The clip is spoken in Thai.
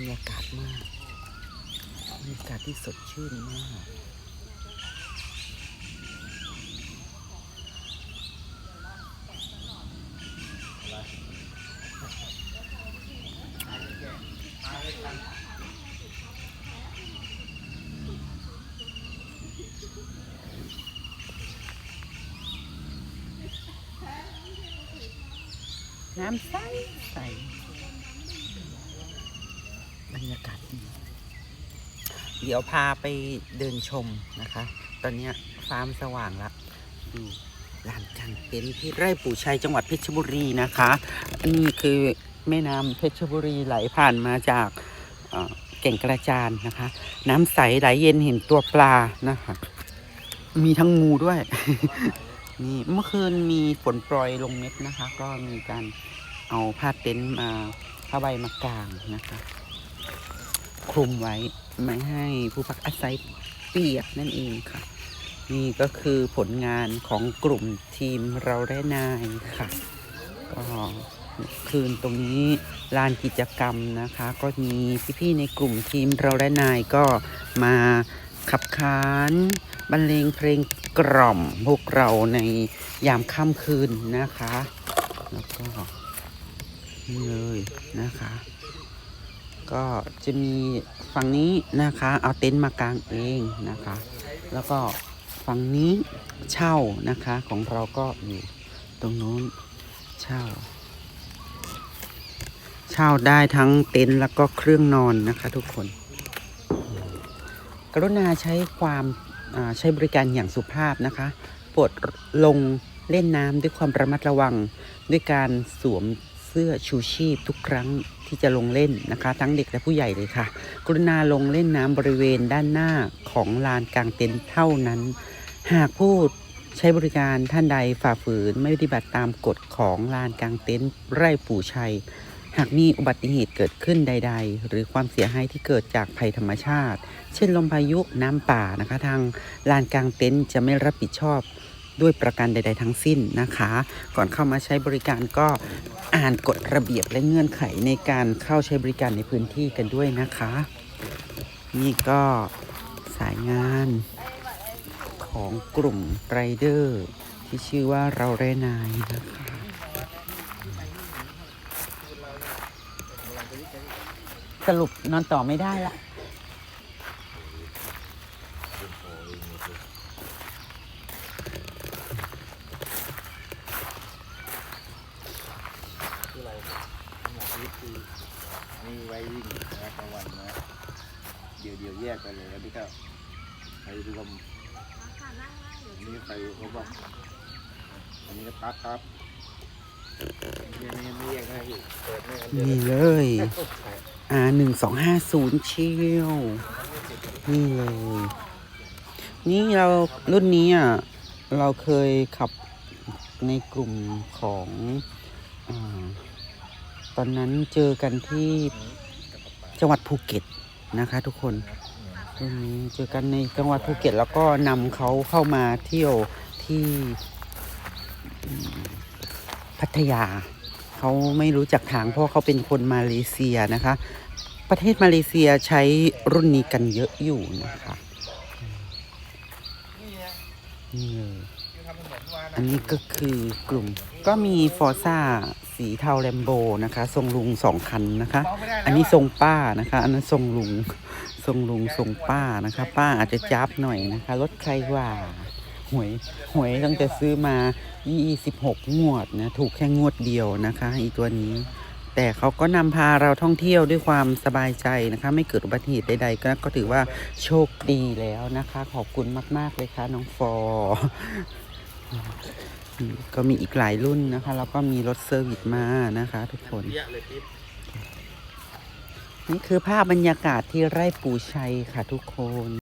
รยากาศมากบรรยากาศที่สดชื่นมากน้ำใสใส รยากาศดีเดี๋ยวพาไปเดินชมนะคะ ตอนนี้ยฟ้ามสว่างละดูลานกางเต็นท์ที่ไร่ปู่ชัยจังหวัดเพชรบุรีนะคะนี่คือแม่น้ำเพชรบุรีไหลผ่านมาจากเอ่อแก่งกระจานนะคะ น้ำใสไหลเย็นเห็นตัวปลานะคะ มีทั้งงูด้วยนี่เมื่อคืนมีฝนโปรยลงเม็ดนะคะ ก็มีการเอาผ้าเต็นท์มาผ้าใบมากางนะคะ คลุมไว้ไม่ให้ผู้พักอาศัยเปียกนั่นเองค่ะ นี่ก็คือผลงานของกลุ่มทีมเราได้นายค่ะ ก็คืนตรงนี้ลานกิจกรรมนะคะ ก็มีพี่ๆในกลุ่มทีมเราได้นายก็มาขับขานบรรเลงเพลงกล่อมพวกเราในยามค่ำคืนนะคะ แล้วก็นี่เลยนะคะ ก็จะมีฝั่งนี้นะคะ เอาเต็นท์มากางเองนะคะ แล้วก็ฝั่งนี้เช่านะคะของเราก็อยู่ตรงนู้นเช่า เช่าได้ทั้งเต็นท์แล้วก็เครื่องนอนนะคะทุกคน กรุณาใช้ความใช้บริการอย่างสุภาพนะคะปรดลงเล่นน้ำด้วยความระมัดระวัง ด้วยการสวมเสื้อชูชีพทุกครั้ง ที่จะลงเล่นนะคะ ทั้งเด็กและผู้ใหญ่เลยค่ะ กรุณาลงเล่นน้ำบริเวณด้านหน้าของลานกลางเต็นท์เท่านั้น หากผู้ใช้บริการท่านใดฝ่าฝืนไม่ปฏิบัติตามกฎของลานกลางเต็นท์ไร่ปู่ชัย หากมีอุบัติเหตุเกิดขึ้นใด ๆ หรือความเสียหายที่เกิดจากภัยธรรมชาติ เช่นลมพายุน้ำป่านะคะ ทางลานกลางเต็นท์จะไม่รับผิดชอบ ด้วยประการใด ๆ ทั้งสิ้นนะคะ ก่อนเข้ามาใช้บริการก็อ่านกฎระเบียบและเงื่อนไขในการเข้าใช้บริการในพื้นที่กันด้วยนะคะ นี่ก็สายงานของกลุ่มไรเดอร์ที่ชื่อว่าเราเรนายนะคะ สรุปนอนต่อไม่ได้ละ นี่ไว้วิ่งนะกลางวันนะ เดี๋ยวเดี๋ยวแยกไปเลยอันนี้ก็ไปรวมอันนี้ไปรวมอันนี้ก็พักครับยังไม่แยกให้อีกนี่เลยอ่าหนึ่งสองห้าศูนย์เชียวนี่เลย นี่เรารุ่นนี้อะ เราเคยขับในกลุ่มของอ่า อนนั้นเจอกันที่จังหวัดภูเก็ตนะคะ ทุกคนรุ่นนี้เจอกันในจังหวัดภูเก็ต แล้วก็นำเขาเข้ามาเที่ยวที่พัทยา เขาไม่รู้จักทางเพราะเขาเป็นคนมาเลเซียนะคะ ประเทศมาเลเซียใช้รุ่นนี้กันเยอะอยู่นะคะนี่เลยอันนี้ก็คือกลุ่มก็มีฟอร์ซ่า สีเทาแลมโบนะคะ ทรงลุงสองคันนะคะ อันนี้ทรงป้านะคะ อันนั้นทรงลุง ทรงลุงทรงป้านะคะ ป้าอาจจะจับหน่อยนะคะ รถใครว่าหวยหวยตั้งแต่ซื้อมา 26 งวดนะ ถูกแค่งวดเดียวนะคะ อีตัวนี้ แต่เขาก็นำพาเราท่องเที่ยวด้วยความสบายใจนะคะ ไม่เกิดอุบัติเหตุใดๆ ก็ก็ถือว่าโชคดีแล้วนะคะ ขอบคุณมาก ๆ เลยค่ะ น้องฟอร์อืม ก็มีอีกหลายรุ่นนะคะ แล้วก็มีรถเซอร์วิสมานะคะ ทุกคนเยอะเลยปิ๊บนี่คือภาพบรรยากาศที่ไร่ปูชัยค่ะทุกคน